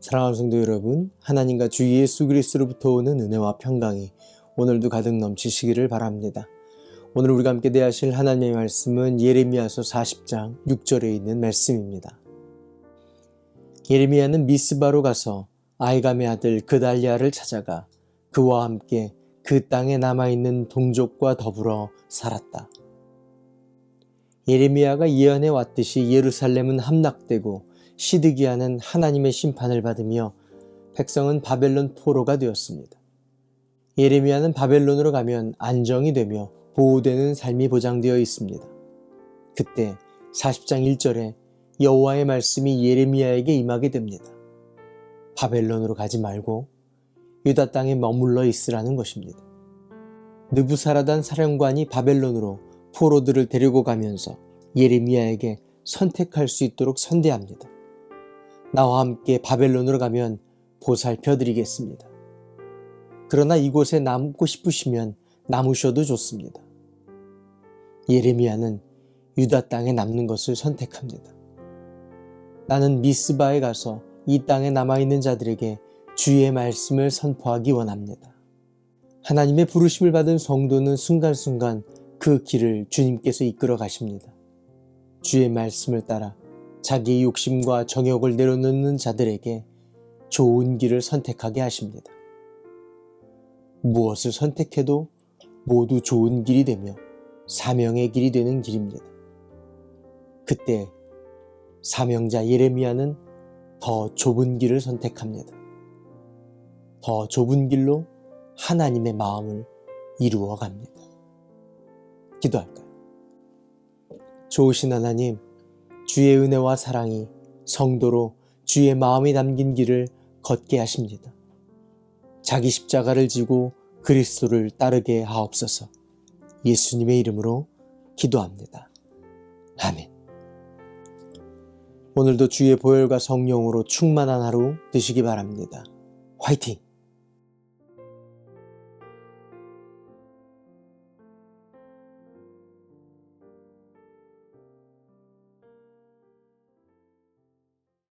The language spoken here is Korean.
사랑하는 성도 여러분, 하나님과 주 예수 그리스도로부터 오는 은혜와 평강이 오늘도 가득 넘치시기를 바랍니다. 오늘 우리가 함께 대하실 하나님의 말씀은 예레미야서 40장 6절에 있는 말씀입니다. 예레미야는 미스바로 가서 아이감의 아들 그달리아를 찾아가 그와 함께 그 땅에 남아있는 동족과 더불어 살았다. 예레미야가 예언해 왔듯이 예루살렘은 함락되고 시드기야는 하나님의 심판을 받으며 백성은 바벨론 포로가 되었습니다. 예레미야는 바벨론으로 가면 안정이 되며 보호되는 삶이 보장되어 있습니다. 그때 40장 1절에 여호와의 말씀이 예레미야에게 임하게 됩니다. 바벨론으로 가지 말고 유다 땅에 머물러 있으라는 것입니다. 느부사라단 사령관이 바벨론으로 포로들을 데리고 가면서 예레미야에게 선택할 수 있도록 선대합니다. 나와 함께 바벨론으로 가면 보살펴 드리겠습니다. 그러나 이곳에 남고 싶으시면 남으셔도 좋습니다. 예레미야는 유다 땅에 남는 것을 선택합니다. 나는 미스바에 가서 이 땅에 남아있는 자들에게 주의 말씀을 선포하기 원합니다. 하나님의 부르심을 받은 성도는 순간순간 그 길을 주님께서 이끌어 가십니다. 주의 말씀을 따라 자기의 욕심과 정욕을 내려놓는 자들에게 좋은 길을 선택하게 하십니다. 무엇을 선택해도 모두 좋은 길이 되며 사명의 길이 되는 길입니다. 그때 사명자 예레미야는 더 좁은 길을 선택합니다. 더 좁은 길로 하나님의 마음을 이루어 갑니다. 기도할까요? 좋으신 하나님, 주의 은혜와 사랑이 성도로 주의 마음이 담긴 길을 걷게 하십니다. 자기 십자가를 지고 그리스도를 따르게 하옵소서. 예수님의 이름으로 기도합니다. 아멘. 오늘도 주의 보혈과 성령으로 충만한 하루 되시기 바랍니다. 화이팅!